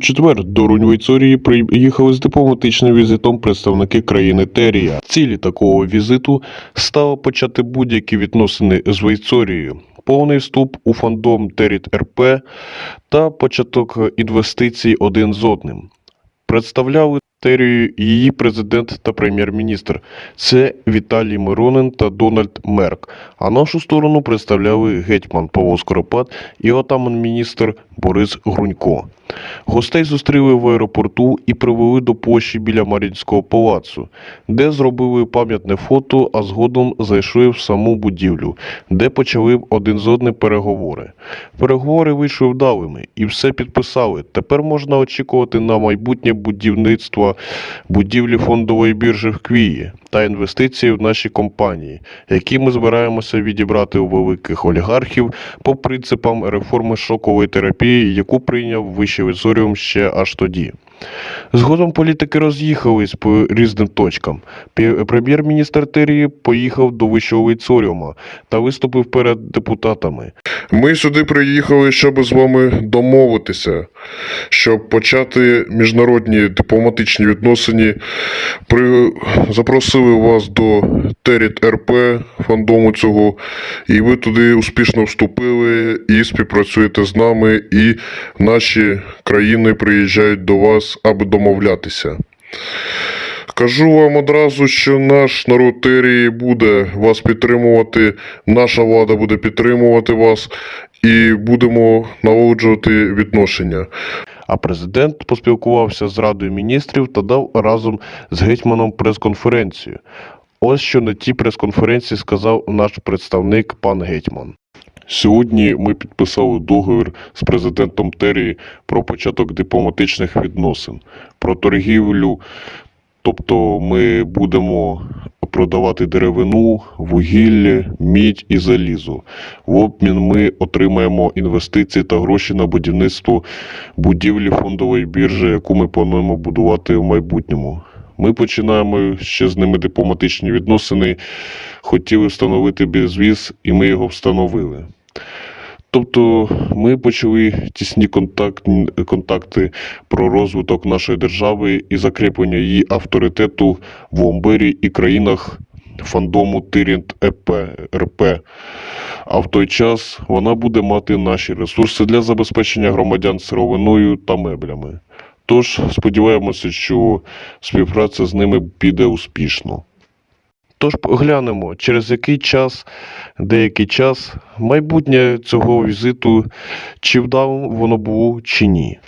четвер до Рунь-Вейцорії приїхали з дипломатичним візитом представники країни Терія. Цілі такого візиту стало почати будь-які відносини з Вейцорією, повний вступ у фандом Теріт РП та початок інвестицій один з одним. Представляли Терію її президент та прем'єр-міністр. Це Віталій Миронин та Дональд Мерк. А нашу сторону представляли гетьман Павло Скоропад і отаман-міністр Борис Грунько. Гостей зустріли в аеропорту і привели до площі біля Мар'їнського палацу, де зробили пам'ятне фото, а згодом зайшли в саму будівлю, де почали один з одним переговори. Переговори вийшли вдалими і все підписали. Тепер можна очікувати на майбутнє будівництво будівлі фондової біржі в Квії та інвестиції в наші компанії, які ми збираємося відібрати у великих олігархів по принципам реформи шокової терапії, яку прийняв візоріум ще аж тоді. Згодом політики роз'їхались по різним точкам. Прем'єр-міністр Терії поїхав до вищого віцоріума та виступив перед депутатами. Ми сюди приїхали, щоб з вами домовитися, щоб почати міжнародні дипломатичні відносини. При... Запросили вас до Теріт РП, фандому цього, і ви туди успішно вступили і співпрацюєте з нами, і наші країни приїжджають до вас, аби домовлятися. Кажу вам одразу, що наш народ Терії буде вас підтримувати, наша влада буде підтримувати вас і будемо налагоджувати відношення. А президент поспілкувався з Радою міністрів та дав разом з гетьманом прес-конференцію. Ось що на тій прес-конференції сказав наш представник пан гетьман. Сьогодні ми підписали договір з президентом Терії про початок дипломатичних відносин, про торгівлю. Тобто ми будемо продавати деревину, вугілля, мідь і залізо. В обмін ми отримаємо інвестиції та гроші на будівництво будівлі фондової біржі, яку ми плануємо будувати в майбутньому. Ми починаємо ще з ними дипломатичні відносини. Хотіли встановити безвіз, і ми його встановили. Тобто ми почали тісні контакт, контакти про розвиток нашої держави і закріплення її авторитету в Омбері і країнах фандому Тирінт РП. А в той час вона буде мати наші ресурси для забезпечення громадян сировиною та меблями. Тож сподіваємося, що співпраця з ними піде успішно. Тож глянемо, через який час, деякий час, майбутнє цього візиту, чи вдав воно було, чи ні.